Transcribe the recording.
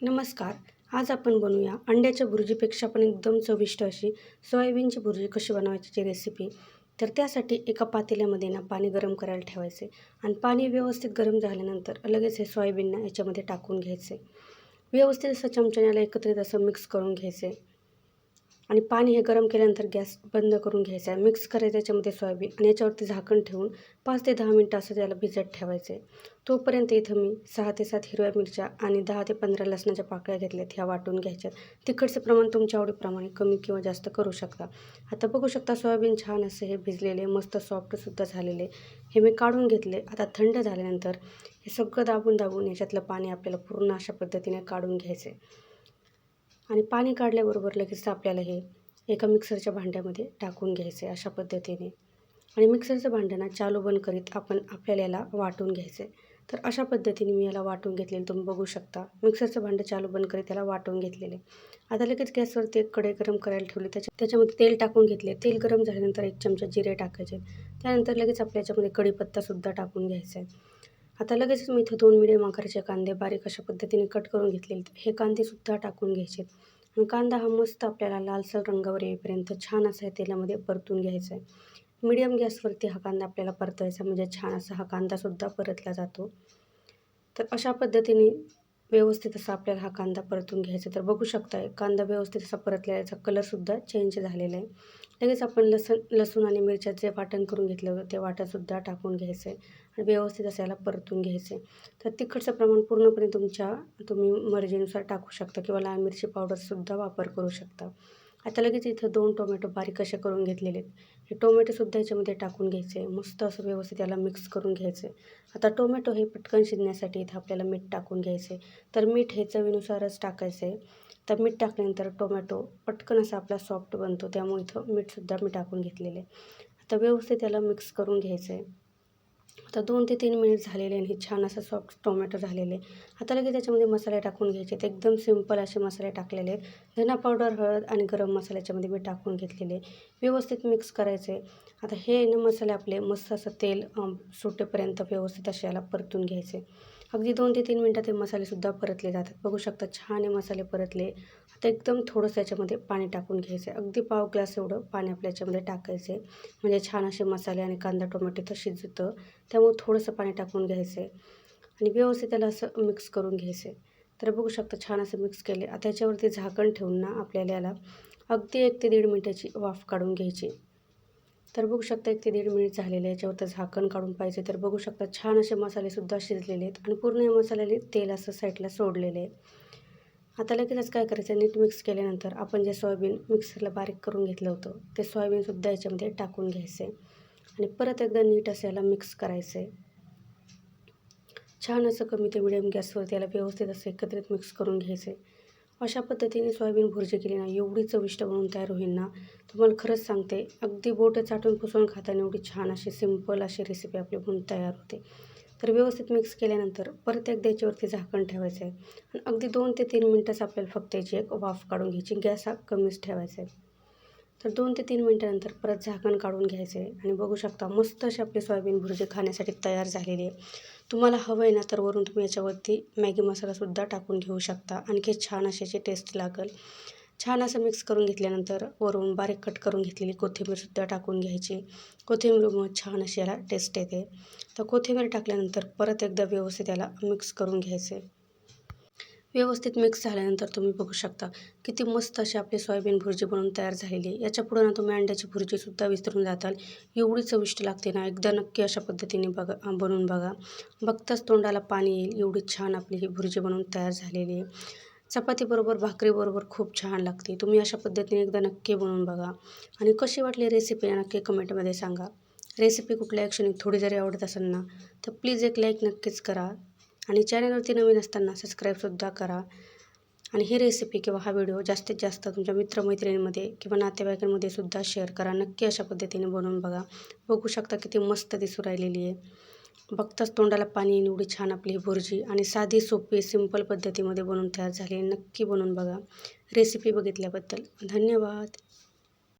नमस्कार. आज आपण बनवूया अंड्याच्या भुर्जीपेक्षा पण एकदम चविष्ट अशी सोयाबीनची भुर्जी कशी बनवायची रेसिपी तर त्यासाठी एका पातेल्यामध्ये ना पाणी गरम करायला ठेवायचे आणि पाणी व्यवस्थित गरम झाल्यानंतर लगेच हे सोयाबीन ना याच्यामध्ये टाकून घ्यायचे. व्यवस्थित असं चमच्याने याला एकत्रित असं मिक्स करून घ्यायचे. आणि पाणी हे गरम केल्यानंतर गॅस बंद करून घ्यायचा आहे. मिक्स करायचं याच्यामध्ये सोयाबीन आणि याच्यावरती झाकण ठेवून पाच ते दहा मिनटं असं त्याला भिजत ठेवायचं आहे. तोपर्यंत इथं मी सहा ते सात हिरव्या मिरच्या आणि दहा ते पंधरा लसणाच्या पाकळ्या घेतल्यात ह्या वाटून घ्यायच्यात. तिखटचं प्रमाण तुमच्या आवडीप्रमाणे कमी किंवा जास्त करू शकता. आता बघू शकता सोयाबीन छान असं हे भिजलेले मस्त सॉफ्टसुद्धा झालेले हे मी काढून घेतले आता थंड झाल्यानंतर हे सगळं दाबून दाबून याच्यातलं पाणी आपल्याला पूर्ण अशा पद्धतीने काढून घ्यायचं आहे. आणि पाणी काढल्याबरोबर लगेच आपल्याला हे एका मिक्सरच्या भांड्यामध्ये टाकून घ्यायचे अशा पद्धतीने. आणि मिक्सरचं भांडं चालू बंद करीत आपण आपल्याला याला वाटून घ्यायचं. आहे तर अशा पद्धतीने मी याला वाटून घेतलेलं तुम्ही बघू शकता मिक्सरचं भांडं चालू बंद करीत त्याला वाटून घेतलेले. आता लगेच गॅसवरती एक कडे गरम करायला ठेवले. त्याच्या त्याच्यामध्ये तेल टाकून घेतले. तेल गरम झाल्यानंतर एक चमचा जिरे टाकायचे. त्यानंतर लगेच आपल्या याच्यामध्ये कढीपत्तासुद्धा टाकून घ्यायचा आहे. आता लगेचच मी इथं दोन मिडियम आकाराचे कांदे बारीक अशा पद्धतीने कट करून घेतलेले हे कांदेसुद्धा टाकून घ्यायचे आणि कांदा हा मस्त आपल्याला लालसर रंगावर येईपर्यंत छान असा आहे तेलामध्ये परतून घ्यायचा आहे. मीडियम गॅसवरती हा कांदा आपल्याला परतायचा म्हणजे छान असा हा कांदासुद्धा परतला जातो. तर अशा पद्धतीने व्यवस्थित असा आपल्याला हा कांदा परतून घ्यायचा तर बघू शकताय कांदा व्यवस्थित असा परतलेला याचा कलरसुद्धा चेंज झालेला आहे. लगेच आपण लसण लसूण आणि मिरच्या जे वाटण करून घेतलं होतं ते वाटणसुद्धा टाकून घ्यायचं आहे. आणि व्यवस्थित असं याला परतून घ्यायचं आहे. तर तिखटचं प्रमाण पूर्णपणे तुमच्या तुम्ही मर्जीनुसार टाकू शकता किंवा लाल मिरची पावडरसुद्धा वापर करू शकता. आता लगेच इथं दोन टोमॅटो बारीक असे करून घेतलेले आहेत. हे टोमॅटोसुद्धा याच्यामध्ये टाकून घ्यायचे. मस्त असं व्यवस्थित याला मिक्स करून घ्यायचं. आता टोमॅटो हे पटकन शिजण्यासाठी इथं आपल्याला मीठ टाकून घ्यायचे. तर मीठ हे चवीनुसारच टाकायचं. आहे तर मीठ टाकल्यानंतर टोमॅटो पटकन असा आपला सॉफ्ट बनतो. त्यामुळे इथं मीठसुद्धा मी टाकून घेतलेले आता व्यवस्थित त्याला मिक्स करून घ्यायचं. आहे आता दोन ते तीन मिनिट झालेले आणि छान असं सॉफ्ट टोमॅटो झालेले आता लगेच त्याच्यामध्ये मसाले टाकून घ्यायचे ते एकदम सिंपल असे मसाले टाकलेले आहेत. धना पावडर हळद आणि गरम मसाला याच्यामध्ये मी टाकून घेतलेले व्यवस्थित मिक्स करायचे आता हे ना मसाले आपले मस्त असं तेल सुटेपर्यंत व्यवस्थित असे याला परतून घ्यायचे अगदी दोन ते तीन मिनटात हे मसालेसुद्धा परतले जातात. बघू शकता छान हे मसाले परतले. आता एकदम थोडंसं याच्यामध्ये पाणी टाकून घ्यायचं आहे. अगदी पाव ग्लास एवढं पाणी आपल्या याच्यामध्ये टाकायचं आहे. म्हणजे छान असे मसाले आणि कांदा टोमॅटो तर शिजतं. त्यामुळे थोडंसं पाणी टाकून घ्यायचं आहे. आणि व्यवस्थित त्याला असं मिक्स करून घ्यायचं आहे. तर बघू शकता छान असं मिक्स केले आता याच्यावरती झाकण ठेवून ना आपल्याला याला अगदी एक ते दीड मिनटाची वाफ काढून घ्यायची तर बघू शकता एक ते दीड मिनिट झालेले याच्यावर झाकण काढून पाहिजे. तर बघू शकता छान असे मसालेसुद्धा शिजलेले आहेत आणि पूर्ण या मसाल्याने तेल असं साईडला सोडलेले आहे. आता लगेचच काय करायचं? नीट मिक्स केल्यानंतर आपण जे सोयाबीन मिक्सरला बारीक करून घेतलं होतं ते सोयाबीनसुद्धा याच्यामध्ये टाकून घ्यायचे आणि परत एकदा नीट असं याला मिक्स करायचे. छान असं कमी ते मिडियम गॅसवर त्याला व्यवस्थित असं एकत्रित मिक्स करून घ्यायचे. अशा पद्धतीने सोयाबीन भुर्जी केली ना एवढी चविष्ट बनवून तयार होईल ना तुम्हाला खरंच सांगते अगदी बोट चाटून पुसून खाताना एवढी छान अशी सिंपल अशी रेसिपी आपली बनून तयार होते. तर व्यवस्थित मिक्स केल्यानंतर परत एकदा याच्यावरती झाकण ठेवायचं आहे आणि अगदी दोन ते तीन मिनटंच आपल्याला फक्त याची एक वाफ काढून घ्यायची गॅस हा कमीच ठेवायचा आहे तर दोन ते तीन मिनटानंतर परत झाकण काढून घ्यायचं आहे आणि बघू शकता मस्त अशी आपली सोयाबीन भुर्जी खाण्यासाठी तयार झालेली आहे. तुम्हाला हवं आहे ना तर वरून तुम्ही याच्यावरती मॅगी मसालासुद्धा टाकून घेऊ शकता. आणखी छान अशी टेस्ट लागेल. छान असं मिक्स करून घेतल्यानंतर वरून बारीक कट करून घेतलेली कोथिंबीरसुद्धा टाकून घ्यायची. कोथिंबीरमुळे छान अशी याला टेस्ट येते. तर कोथिंबीर टाकल्यानंतर परत एकदा व्यवस्थित याला मिक्स करून घ्यायचे. व्यवस्थित मिक्स झाल्यानंतर तुम्ही बघू शकता किती मस्त अशी आपली सोयाबीन भुर्जी बनवून तयार झालेली आहे. याच्या पुढं ना तुम्ही अंड्याची भुर्जीसुद्धा विसरून जाताल. एवढी चविष्ट लागते ना. एकदा नक्की अशा पद्धतीने बघा बनवून बघा. बघताच तोंडाला पाणी येईल. एवढी छान आपली ही भुर्जी बनवून तयार झालेली आहे. चपातीबरोबर भाकरीबरोबर खूप छान लागते. तुम्ही अशा पद्धतीने एकदा नक्की बनवून बघा. आणि कशी वाटली रेसिपी नक्की कमेंटमध्ये सांगा. रेसिपी कुठल्या क्षणी थोडी जरी आवडत असेल ना तर प्लीज एक लाईक नक्कीच करा. आणि चॅनलवरती नवीन असताना सबस्क्राईबसुद्धा करा. आणि ही रेसिपी किंवा हा व्हिडिओ जास्तीत जास्त तुमच्या मित्रमैत्रिणींमध्ये किंवा नातेवाईकांमध्ये सुद्धा शेअर करा. नक्की अशा पद्धतीने बनवून बघा. बघू शकता किती मस्त दिसू राहिलेली आहे. बघताच तोंडाला पाणी एवढी छान आपली ही भुर्जी. आणि साधी सोपी सिंपल पद्धतीमध्ये बनवून तयार झाली नक्की बनवून बघा. रेसिपी बघितल्याबद्दल धन्यवाद.